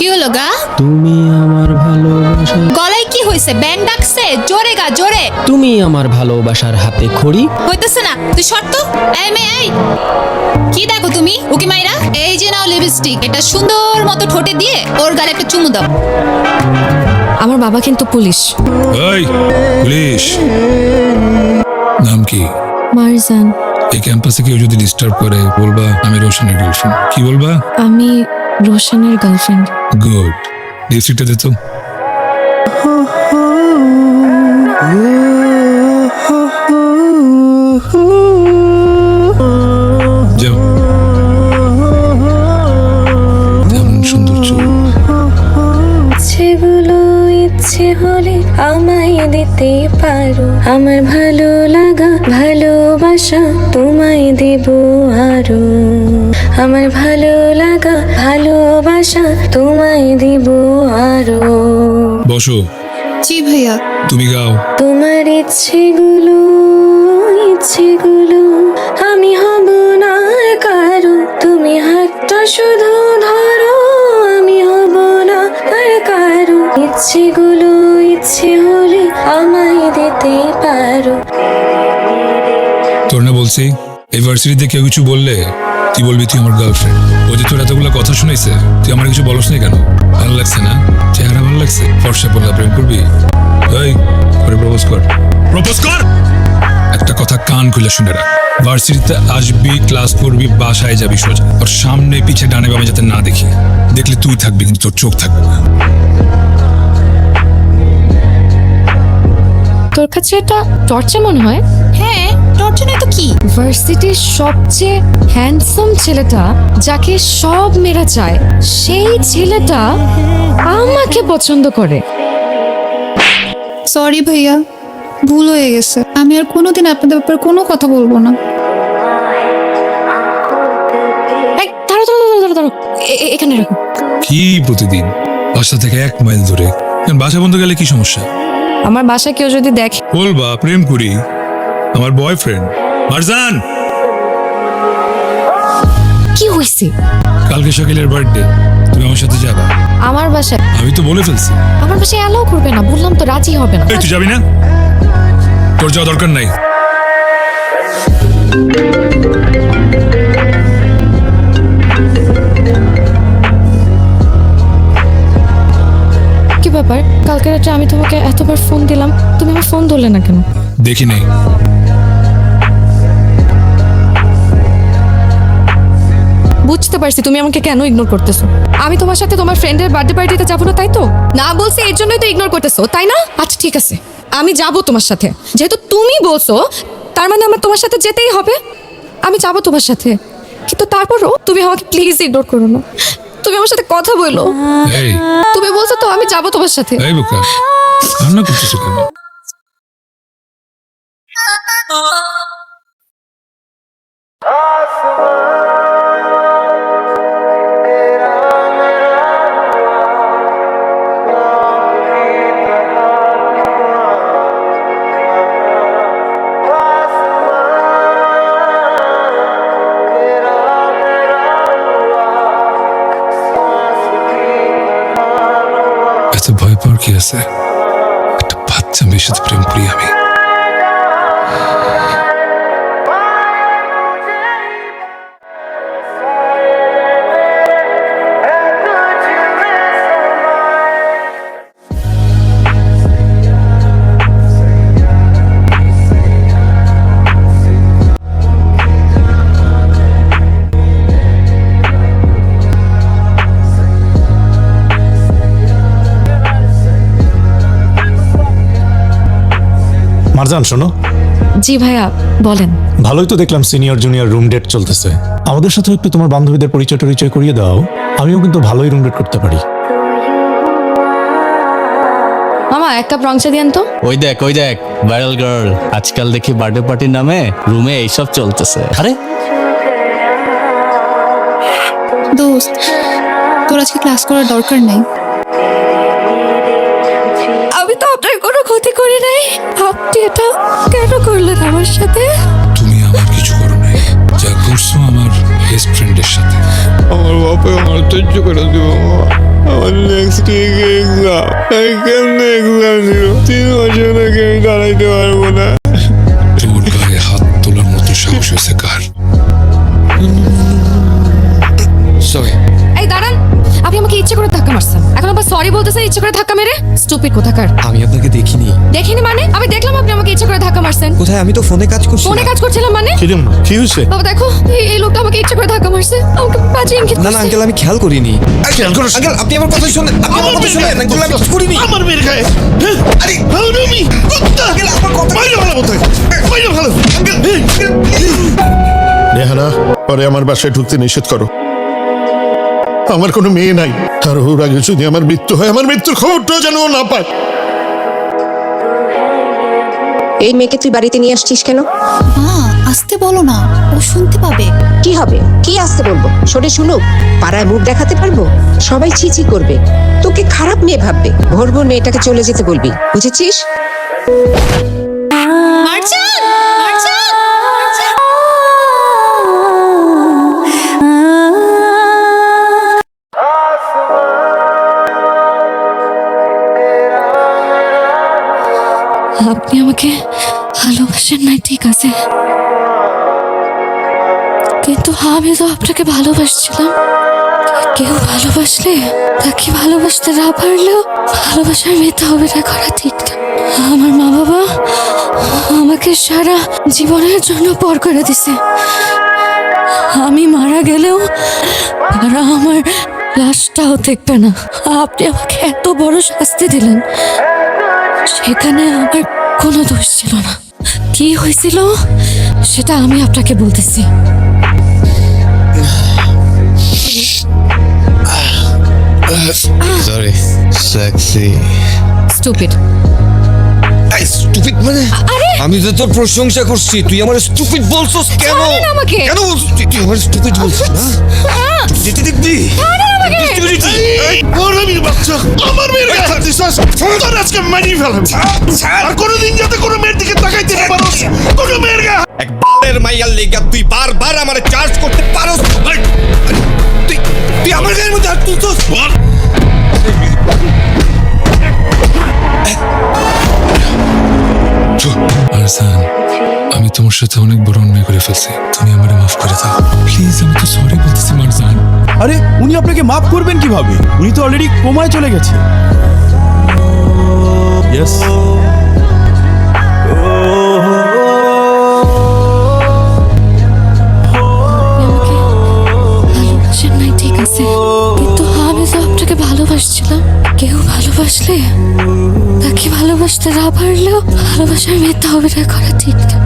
কি হলো গা? তুমি আমার ভালোবাসা গলায় কি হয়েছে ব্যান্ড ডাকছে? জোরে গা জোরে। তুমি আমার ভালোবাসার হাতে খড়ি। হইতেছে না। তুই শর্ত এই মেয়ে এই। কি দেখো তুমি? উকি মাইরা? এই যে নাও লিপস্টিক। এটা সুন্দর মতো ঠোঁটে দিয়ে ওর গালে একটা চুমু দাও। আমার বাবা কিন্তু পুলিশ। এই পুলিশ। নাম কি? মারজান। এই ক্যাম্পাসে কেউ যদি ডিস্টার্ব করে বলবা আমি রোশনের গার্লফ্রেন্ড কি বলবা? আমি রোশনের গার্লফ্রেন্ড গুড লিপস্টিকটা দে তো। যাও। তেমন সুন্দর চুল। ইচ্ছেগুলো ইচ্ছে হলে আমায় দিতে পারো। আমার ভালো লাগা ভালোবাসা তোমায় দেব আরও। আমার ভালো লাগা ভালোবাসা তোমায় দিব আরও। বসো। জি ভাইয়া। তুমি গাও। তোমার ইচ্ছেগুলো ইচ্ছেগুলো আমি হব না আর কারও। তুমি হাতটা শুধু ধরো আমি হব না আর কারও। ইচ্ছেগুলো ইচ্ছে হলে আমায় দিতে পারো। তোর না বলছি এই ভার্সিটিতে কেউ কিছু বললে তুই বলবি তুই আমার গার্লফ্রেন্ড ও যে তোর এতগুলো কথা শুনেছে তুই আমার কিছু বলস না কেন? ভালো লাগছে না? চেহারা ভালো লাগছে? ফর্সা পড়লা প্রেম করবি? এই করে প্রপোজ কর। প্রপোজ কর! একটা কথা কান খুলে শুনে রাখ। ভার্সিটিতে আসবি ক্লাস করবি বাসায় যাবি সোজা। ওর সামনে পিছে ডানে বামে যাতে না দেখি। দেখলে তুই থাকবি কিন্তু তোর চোখ থাকবে না। তোর কাছে এটা টর্চে মনে হয়? হ্যাঁ টর্চনে তো কি? ভার্সিটির সবচেয়ে হ্যান্ডসাম ছেলেটা যাকে সব মেয়েরা চায় সেই ছেলেটা আমাকে পছন্দ করে। সরি ভাইয়া ভুল হয়ে গেছে। আমি আর কোনোদিন আপনাদের ব্যাপারে কোনো কথা বলব না। এখানে রাখো। কি প্রতিদিন? বাসা থেকে এক মাইল দূরে। বাসা বন্ধ গেলে কি সমস্যা? আমার বাসায় কেউ যদি দেখে বলবা প্রেম করি। আমার বয়ফ্রেন্ড মারজান! কি হয়েছে কালকে সকালের বার্থডে তুমি আমার সাথে যাবা। আমার বাসায়? আমি তো বলে ফেলছি। আমার বাসায় অ্যালাউ করবে না বললাম তো রাজি হবে না। এই তুই যাবি না? তোর যাওয়া দরকার নাই। কি ব্যাপার? কালকে রাত্রে আমি তোমাকে এতবার ফোন দিলাম তুমি আমার ফোন ধরলে না কেন? দেখি নেই বুঝতে পারছি তুমি আমাকে কেন ইগনোর করতেছো। আমি তোমার সাথে তোমার ফ্রেন্ডের বার্থডে পার্টিতে যাব না তাই তো? না বলছি এর জন্যই তো ইগনোর করতেছো তাই না? আচ্ছা ঠিক আছে। আমি যাব তোমার সাথে। যেহেতু তুমি বলছো তার মানে আমার তোমার সাথে যেতেই হবে। আমি যাব তোমার সাথে। কিন্তু তারপরও তুমি আমাকে প্লিজ ইগনোর করো না। তুমি আমার সাথে কথা বলো। তুমি বলছো তো আমি যাব তোমার সাথে। এই বোকা কান্না করতেছো কেন? ভয় পাওয়ার কি আছে? একটা বাচ্চা মেয়ের সাথে প্রেম করি আমি। মারজান শোনো। জি ভাইয়া বলেন। ভালোই তো দেখলাম সিনিয়র জুনিয়র রুম ডেট চলতেছে। আমাদের সাথে একটু তোমার বান্ধবীদের পরিচয় টরিচয় করিয়ে দাও। আমিও কিন্তু ভালোই রুম ডেট করতে পারি। মামা এক কাপ রং চা দিয়েন তো। ওই দেখ ওই দেখ ভাইরাল গার্ল। আজকাল দেখি বার্থডে পার্টির নামে রুমে এইসব চলতেছে। আরে! দোস্ত তোর আজকে ক্লাস করার দরকার নেই। এটা কেন করলেন আমার সাথে? তুমি আমার কিছু করো নাই। যা করছ আমার বেস্ট ফ্রেন্ডের সাথে। আমার বাপে আমার সহ্য করে দিব আমার নেক্সট উইক এক্সাম এক্সাম দিব তিন বছর আগে আমি দাঁড়াইতে পারব না। সরি বলতেছেন ইচ্ছে করে ধাক্কা মেরে? স্টুপিড কোথাকার। আমি আপনাকে দেখিনি। দেখিনি মানে? আমি দেখলাম আপনি আমাকে ইচ্ছে করে ধাক্কা মারছেন। কোথায়? আমি তো ফোনে কাজ করছি ফোনে কাজ করছিলাম মানে? কিরম কি হয়েছে? বাবা দেখো এই- এই লোকটা আমাকে ইচ্ছে করে ধাক্কা মারছে। আমাকে বাজে ইঙ্গিত না না করছে। আঙ্কেল আমি খেয়াল করিনি। খেয়াল করো আঙ্কেল আপনি আমার কথা শুনেন। আপনি আমার কথা শুনেন। আঙ্কেল আমি কিছু করিনি। আমার মেয়ের গায়ে। আরে আমি। কুত্তা আঙ্কেল আমার কথা বাইরে ভালো মতো বাইরে ভালো। নেহানা পরে আমার বাসায় ঢুকতে নিষেধ করো। আমার কোনো মেয়ে নাই। আর ওর আগে যদি আমার মৃত্যু হয় আমার মৃত্যুর খবরটাও যেন ও না পায়। এই মেয়েকে তুই বাড়িতে নিয়ে আসছিস কেন? মা আসতে বলো না। ও শুনতে পাবে। কি হবে? কি আসতে বলব? শোনে শুনুক পাড়ায় মুখ দেখাতে পারব? সবাই ছিছি করবে। তোকে খারাপ মেয়ে ভাববে। ভোর ভোর মেয়েটাকে চলে যেতে বলবি। বুঝেছিস? আপনি আমাকে ভালোবাসেন নাই, ঠিক আছে? কিন্তু আমি তো আপনাকে ভালোবাসছিলাম। কেউ ভালোবাসলে তাকে ভালোবাসতে না পারলেও ভালোবাসার মেয়েতে হবে না করা ঠিক আমার মা বাবা আমাকে সারা জীবনের জন্য পর করে দিছে। আমি মারা গেলেও তারা আমার লাশটাও দেখবে না। আপনি আমাকে এত বড় শাস্তি দিলেন। সেখানে আমার কোনো দোষ ছিল না। কি হয়েছিল সেটা আমি আপনাকে বলতেছি। সরি সেক্সি স্টুপিড স্টুপিড মানে? আমি তো তোর প্রশংসা করছি তুই আমার স্টুপিড বলছস কেন? আমাকে। কেন তুই আমার স্টুপিড বলছিস না? যেতে দেখবি? আমার মেয়ের গায়ে হাত দিছাস তোর আজকে মারি ফেলাম আর কোনোদিন যাতে কোনো মেয়ের দিকে তাকাইতে না পারোস কোনো মেয়ের গায়ে এক বালের মাইয়ার লেগা তুই বারবার আমারে চার্জ করতে পারোস। তুই তুই আমার গায়ের মধ্যে হাত তুলছস? আরসান আমি তোমার সাথে অনেক বড় অন্যায় করে ফেলছি। তুমি আমারে মাফ করে দাও। প্লিজ আমি তো সরি বলতেছি মারজান। আপনাকে মাফ করবেন কীভাবে? উনি তো অলরেডি কোমায় চলে গেছে। ইয়েস ভালোবাসছিলাম, কেউ ভালোবাসলে? তাকে ভালোবাসতে না পারলেও ভালোবাসার হবে না করা ঠিক না